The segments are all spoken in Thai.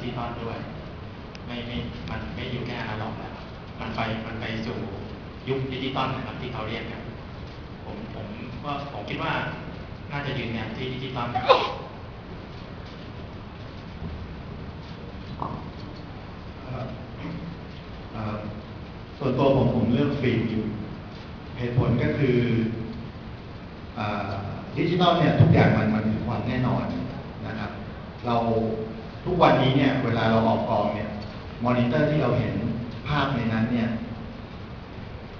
ดิจิตอลด้วย ไม่ไม่มันไม่อยู่แค่อนาล็อกแล้วมันไปมันไปสู่ยุคดิจิตอลนะครับที่เขาเรียกกันผมผมก็ผมคิดว่าน่าจะยืนยันที่ดิจิตอลครับส่วนตัวผมผมเลือกฟิล์มอยู่เหตุผลก็คือดิจิตอลเนี่ยทุกอย่างมันมันมีความแน่นอนนะครับ เรา ทุกวันนี้เนี่ย เวลาเราออกกองเนี่ย มอนิเตอร์ที่เราเห็นภาพในนั้นเนี่ย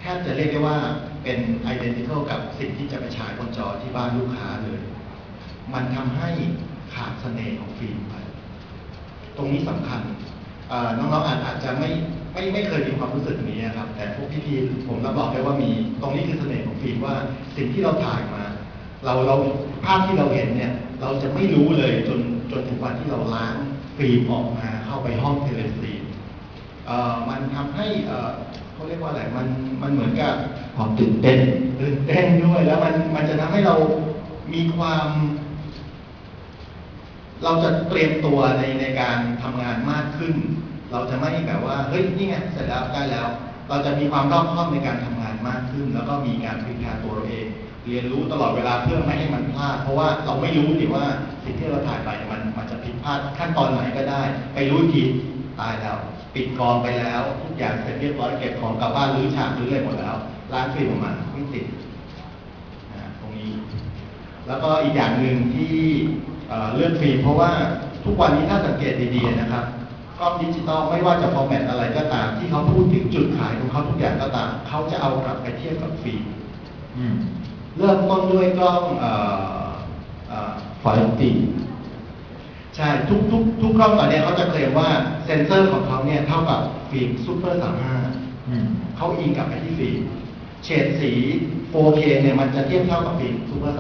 แทบจะเรียกได้ว่าเป็น identical กับสิ่งที่จะไปฉายบนจอที่บ้านลูกค้าเลย มันทำให้ขาดเสน่ห์ของฟิล์มไป ตรงนี้สำคัญน้องๆอาจอาจจะไม่ไม่ไม่เคยมีความรู้สึกนี้นะครับ แต่พวกพี่ๆผมรับรองได้ว่ามี ตรงนี้คือเสน่ห์ของฟิล์มว่าสิ่งที่เราถ่ายมา เราเราภาพที่เราเห็นเนี่ย เราจะไม่รู้เลยจน จนถึงวันที่เราล้างฟิล์มออกมาเข้าไปห้องเทเลซีนมันทำให้เขาเรียกว่าอะไรมันมันเหมือนกับความตื่นเต้นตื่นเต้นด้วยแล้วมันมันจะทำให้เรามีความ เราจะเตรียมตัวในในการทำงานมากขึ้น เราจะไม่แบบว่าเฮ้ยนี่ไงเสร็จแล้วได้แล้ว เราจะมีความรอบคอบในการทำงานมากขึ้น แล้วก็มีการพิจารณาตัวเราเอง เรียนรู้ตลอดเวลาเพื่อไม่ให้มันพลาด เพราะว่าเราไม่รู้ดิว่าสิ่งที่เราถ่ายไปมันาดขั้นตอนไหนก็ได้ ไปรู้ทีตายแล้ว ปิดกองไปแล้วทุกอย่างเสร็จเรียบร้อยเก็บของกลับบ้านรื้อฉากรื้ออะไรหมดแล้วล้างฟิล์มออกมาไม่ติดนะตรงนี้ แล้วก็อีกอย่างหนึ่งที่เเลือกฟิล์มเพราะว่าทุกวันนี้ถ้าสังเกตดีๆนะครับกล้องดิจิตอลไม่ว่าจะฟอร์แมตอะไรก็ตาม ที่เขาพูดถึงจุดขายของเขาทุกอย่างก็ตาม เขาจะเอากลับไปเทียบกับฟิล์มอืมเริ่มต้นด้วยกล้องเอ่อเอ่อไฟติ ช่ทุกทุกทุกกล้องตอนนี้เขาจะเคลมว่าเซนเซอร์ของเขาเนี่ยเท่ากับฟิล์มซูเปอร์35อืมเขาอิงกลับไปที่ฟิล์มเฉดสี 4K เนี่ยมันจะเทียบเท่ากับฟิล์มซูเปอร์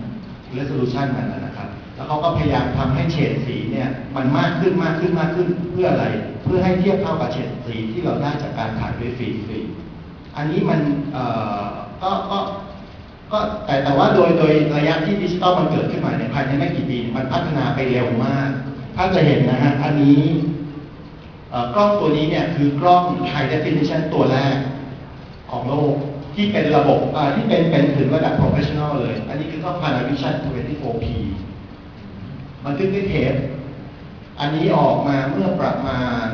35 resolution มันนะนะครับ แล้วเขาก็พยายามทำให้เฉดสีเนี่ยมันมากขึ้นมากขึ้นมากขึ้นเพื่ออะไร เพื่อให้เทียบเท่ากับเฉดสีที่เราได้จากการถ่ายด้วยฟิล์มฟิล์มอันนี้มันเอ่อก็ก็ ก็แต่แต่ว่าโดยโดยระยะที่ดิจิตอลมันเกิดขึ้นมาเนี่ยภายในไม่กี่ปีมันพัฒนาไปเร็วมาก ถ้าจะเห็นนะฮะอันนี้กล้องตัวนี้เนี่ยคือกล้อง High Definition ตัวแรกของโลกที่เป็นระบบที่เป็นเป็นถึงระดับ professional เลย อันนี้คือกล้อง Panavision 24p มันขึ้นด้วยเทปอันนี้ออกมาเมื่อประมาณ